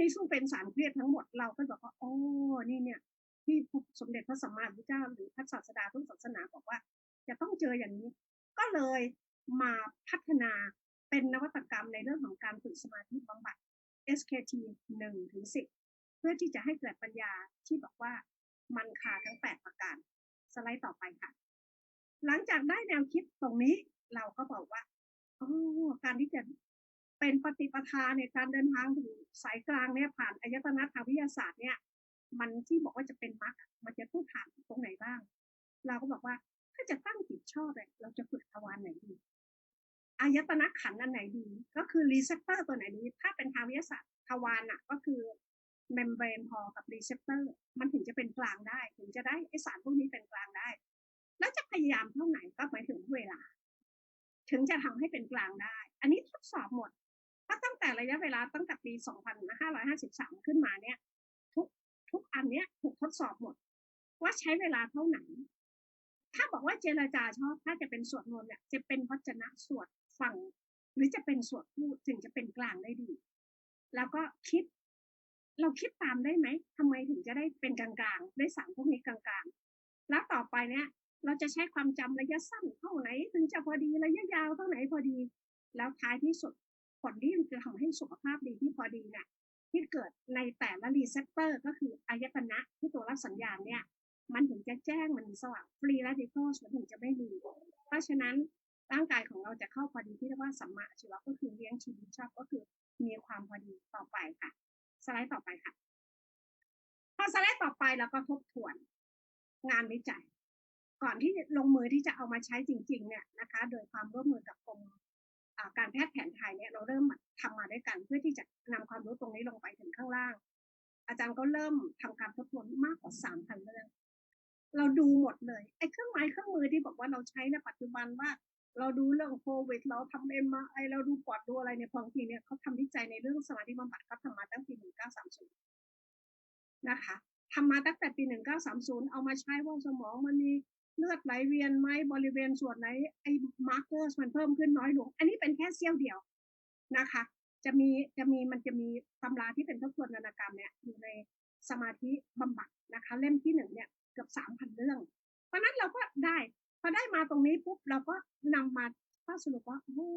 นี้ซึ่งเป็นสารเครียดทั้งหมดเราก็บอกว่าโอ้นี่เนี่ย ที่สมเด็จพระสัมมาสัมพุทธเจ้าหรือพระศาสดาทุกศาสนาบอกว่า จะต้องเจออย่างนี้ ก็เลยมาพัฒนาเป็นนวัตกรรมในเรื่องของการฝึกสมาธิบำบัด SKT 1ถึง10 เพื่อที่จะให้เกิดปัญญาที่บอกว่ามันคาทั้ง 8 ประการ สไลด์ต่อไปค่ะ หลังจากได้แนวคิดตรงนี้เราก็บอกว่าโอ้การที่จะ เป็นปฏิปทาในการเดินทางถึงสายกลางเนี่ยผ่านอายตนะทางวิทยาศาสตร์เนี่ย มันที่บอกว่าจะเป็นมรรคมันจะต้องผ่านตรงไหนบ้าง เราก็บอกว่าถ้าจะตั้งจิตชอบเนี่ยเราจะฝึกทวารไหนดีอายตนะขันอันไหนดี ก็คือรีเซพเตอร์ตัวไหนดี ถ้าเป็นทางวิทยาศาสตร์ทวารน่ะ ก็คือเมมเบรนพอกับรีเซพเตอร์มันถึงจะเป็นกลางได้ ถึงจะได้ไอสารพวกนี้เป็นกลางได้ แล้วจะพยายามเท่าไหร่ก็หมายถึงเวลา ถึงจะทำให้เป็นกลางได้ อันนี้ทดสอบหมด แต่ระยะเวลาตั้งแต่ปี 2553 ขึ้นมาเนี่ย ทุกทุกอันเนี้ยถูกทดสอบหมด ว่าใช้เวลาเท่าไหร่ถ้าบอกว่าเจรจาชอบถ้าจะเป็นสวดมนต์เนี่ยจะเป็นวจนะสวดฟัง หรือจะเป็นสวดพูดถึงจะเป็นกลางได้ดี แล้วก็คิด เราคิดตามได้ไหมทำไมถึงจะได้เป็นกลางๆ ได้สามพวกนี้กลางๆ แล้วต่อไปเนี่ย เราจะใช้ความจำระยะสั้นเท่าไหน ถึงจะพอดีระยะยาวเท่าไหนพอดี แล้วท้ายที่สุด ผลที่จะทำให้สุขภาพดีที่พอดีเนี่ยที่เกิดในแต่ละรีเซพเตอร์ก็คืออายตนะที่ตัวรับสัญญาณเนี่ยมันถึงจะแจ้งมันสว่างฟรีและดิโกสมันถึงจะไม่มีเพราะฉะนั้นร่างกายของเราจะเข้าพอดีที่เรียกว่าสัมมาชีวะก็คือเลี้ยงชีวิตชอบก็คือมีความพอดีต่อไปค่ะ สไลด์ต่อไปค่ะพอสไลด์ต่อไปแล้วก็ทบทวนงานวิจัย ก่อนที่ลงมือที่จะเอามาใช้จริง ๆ เนี่ยนะคะ โดยความร่วมมือกับกรม การแพทย์แผนไทยเนี่ยเราเริ่มทำมาด้วยกัน เพื่อที่จะนำความรู้ตรงนี้ลงไปถึงข้างล่าง อาจารย์ก็เริ่มทำการทบทวนมากกว่าสามพันเรื่องเราดูหมดเลยไอ้เครื่องไม้เครื่องมือที่บอกว่าเราใช้ในปัจจุบันว่า เราดูเรื่องโควิดเราทำเอ็มไอเราดูปอดดูอะไรเนี่ยบางทีเนี่ยเขาทำวิจัยในเรื่องสมาธิบำบัดเขาทำมาตั้งปีหนึ่งเก้าสามศูนย์นะคะทำมาตั้งแต่ปีหนึ่งเก้าสามศูนย์เอามาใช้ว่าสมองมันมี เลือดไหลเวียนไหมบริเวณส่วนไหนไอ้มาร์เกอร์มันเพิ่มขึ้นน้อยลง อันนี้เป็นแค่เสี้ยวเดียวนะคะ จะมีจะมีมันจะมีตำราที่เป็นทบทวนวรรณกรรมเนี่ยอยู่ในสมาธิบำบัดนะคะ เล่มที่หนึ่งเนี่ยเกือบสามพันเรื่อง เพราะนั้นเราก็ได้พอได้มาตรงนี้ปุ๊บเราก็นำมาข้อสรุปว่าโอ้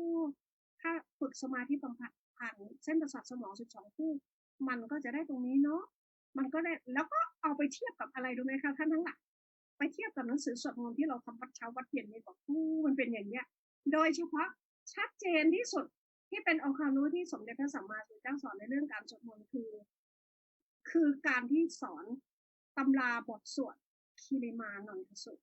ถ้าฝึกสมาธิบำบัดผ่านเส้นประสาทสมองสิบสองคู่มันก็จะได้ตรงนี้เนาะมันก็ได้แล้วก็เอาไปเทียบกับอะไรรู้ไหมคะท่านทั้งหลาย ไปเทียบกับหนังสือสวดมนต์ที่เราทำวัดเช้าวัดเย็นนี่บอกอู้มันเป็นอย่างเนี้ย โดยเฉพาะชัดเจนที่สุดที่เป็นองค์ความรู้ที่สมเด็จพระสัมมาสัมพุทธเจ้าสอนในเรื่องการสวดมนต์คือ คือการที่สอนตำราบทสวดคีริมานนทสุ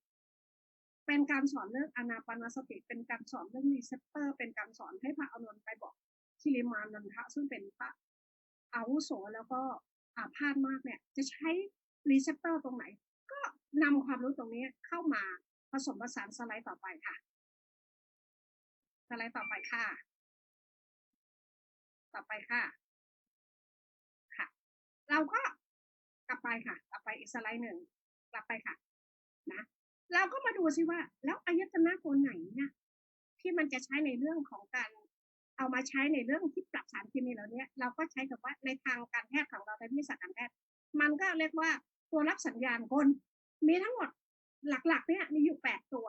เป็นการสอนเรื่องอนาปานสติ เป็นการสอนเรื่องรีเซพเตอร์ เป็นการสอนให้พระอนุนไปบอกคีริมานนทะซึ่งเป็นพระอาวุโสแล้วก็อาพาธมากเนี่ย จะใช้รีเซพเตอร์ตรงไหน ก็ นำความรู้ตรงนี้เข้ามาผสมผสานสไลด์ต่อไปค่ะ สไลด์ต่อไปค่ะ ต่อไปค่ะ ค่ะ เราก็กลับไปค่ะ กลับไปอีกสไลด์หนึ่ง กลับไปค่ะ นะ เราก็มาดูซิว่า แล้วอายตนะตัวไหนเนี่ยที่มันจะใช้ในเรื่องของการเอามาใช้ในเรื่องที่ปรับสารเคมีเหล่านี้เราก็ใช้กับว่าในทางการแพทย์ของเราในวิชาการแพทย์ มันก็เรียกว่าตัวรับสัญญาณคน มีทั้งหมดหลักๆ เนี่ยมีอยู่แปดตัว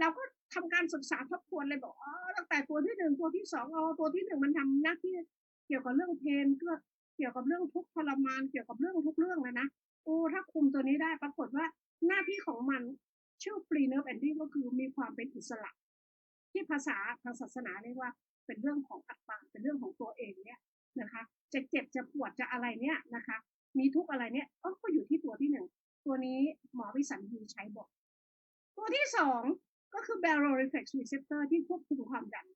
เราก็ทำการศึกษาทบทวนเลยบอกอ๋อตั้งแต่ตัวที่หนึ่งตัวที่สองอ๋อตัวที่หนึ่งมันทำหน้าที่เกี่ยวกับเรื่องเพนเกี่ยวกับเรื่องทุกข์ทรมานเกี่ยวกับเรื่องทุกเรื่องเลยนะโอ้ถ้าคุมตัวนี้ได้ปรากฏว่าหน้าที่ของมันชื่อฟรีเนอร์แอนดี้ก็คือมีความเป็นอิสระ ที่ภาษาทางศาสนาเรียกว่าเป็นเรื่องของอัตตาเป็นเรื่องของตัวเองเนี่ยนะคะ จะเจ็บจะปวดจะอะไรเนี่ยนะคะ มีทุกอะไรเนี่ยก็อยู่ที่ตัวที่หนึ่งตัวนี้ หมอวิสันยูใช้บอก ตัวที่สองก็คือ baroreflex receptor ที่ควบคุมความดัน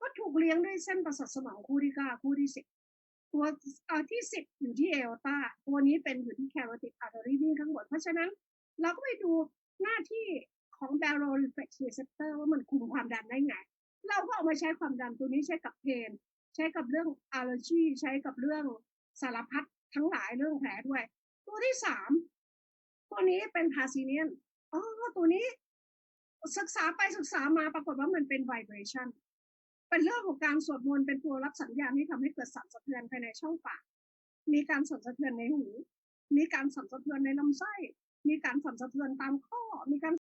ก็ถูกเลี้ยงด้วยเส้นประสาทสมองคู่ที่เก้าคู่ที่สิบตัวที่สิบอยู่ที่เอลตาตัวนี้เป็นอยู่ที่ carotid artery วิ่งข้างบนเพราะฉะนั้น เราก็ไปดูหน้าที่ของ baroreflex receptor ว่ามันคุมความดันได้ไง เราก็เอามาใช้ความดันตัวนี้ใช้กับเพนใช้กับเรื่อง allergy ใช้กับเรื่องสารพัดทั้งหลายเรื่องแผลด้วย ตัวที่สาม ตัวนี้เป็นพาซีเนียนอ๋อตัวนี้ ศึกษาไปศึกษามาปรากฏว่ามันเป็นไวเบรชันเป็นเรื่องของการสวดมนต์เป็นตัวรับสัญญาณที่ทำให้เกิดสั่นสะเทือนภายในช่องปากมีการสั่นสะเทือนในหู มีการสั่นสะเทือนในลำไส้ มีการสั่นสะเทือนตามข้อ มีการ